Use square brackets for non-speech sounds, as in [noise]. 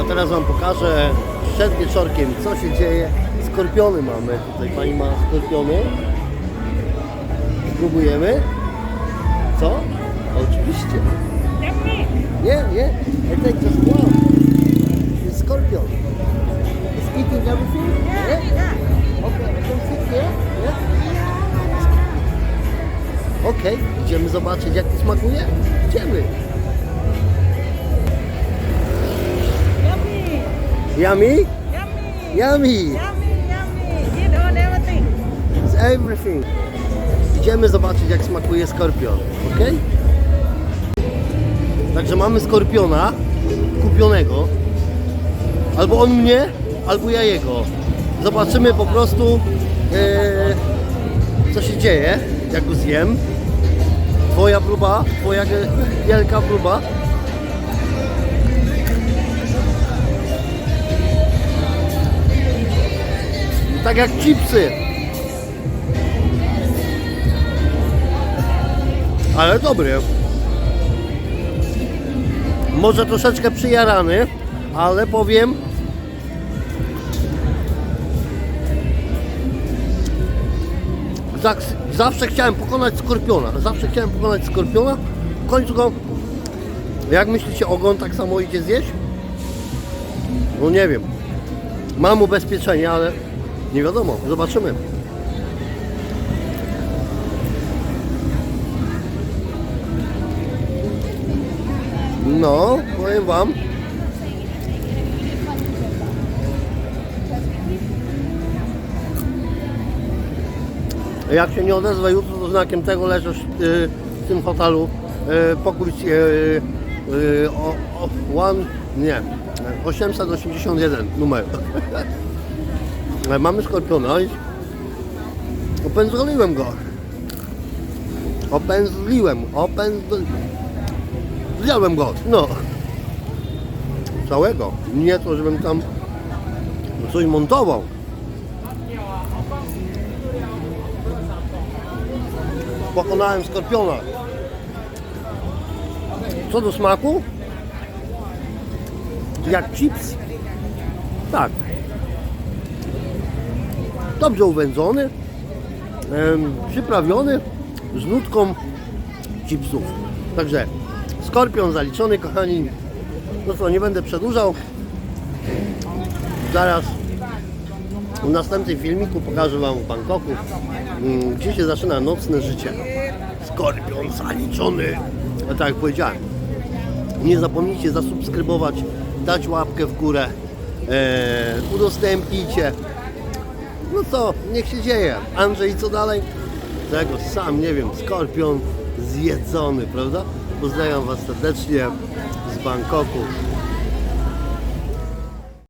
A teraz Wam pokażę przed wieczorkiem, co się dzieje. Skorpiony mamy. Tutaj Pani ma skorpiony. Spróbujemy. Co? Oczywiście. Nie, nie. I take just one. It's scorpion. It's eating everything? Yeah? Okay, I can sit here? Yeah? Okej, idziemy zobaczyć jak to smakuje? Idziemy. Yummy, Yummy? yummy, Yummy! yummy. Eat all everything. It's everything. Idziemy zobaczyć jak smakuje skorpion, ok? Także mamy skorpiona kupionego. Albo on mnie, albo ja jego. Zobaczymy po prostu e, co się dzieje, jak go zjem. Twoja próba, twoja wielka próba. Tak jak chipsy. Ale dobry. Może troszeczkę przyjarany, ale powiem. Zawsze chciałem pokonać skorpiona. Zawsze chciałem pokonać skorpiona. W końcu go. Jak myślicie, ogon tak samo idzie zjeść? No nie wiem. Mam ubezpieczenie, ale nie wiadomo. Zobaczymy. No, powiem wam. Jak się nie odezwę jutro, to znakiem tego leżysz y, w tym hotelu. Y, pokój y, one, nie, 881 numer. [laughs] Ale Mamy skorpiona i opędzliłem go. Opędzliłem, opędzliłem. Zjadłem go, no. Całego. Nie to, żebym tam coś montował. Pokonałem skorpiona. Co do smaku? Jak chips? Tak. Dobrze uwędzony, przyprawiony z nutką chipsów. Także skorpion zaliczony, kochani. No co, nie będę przedłużał. Zaraz w następnym filmiku pokażę Wam w Bangkoku, mm, gdzie się zaczyna nocne życie. Skorpion zaliczony. A tak jak powiedziałem, nie zapomnijcie zasubskrybować, dać łapkę w górę, e, udostępnijcie. No co, niech się dzieje. Andrzej, co dalej? Tego sam nie wiem, skorpion zjedzony, prawda? Pozdrawiam Was serdecznie z Bangkoku.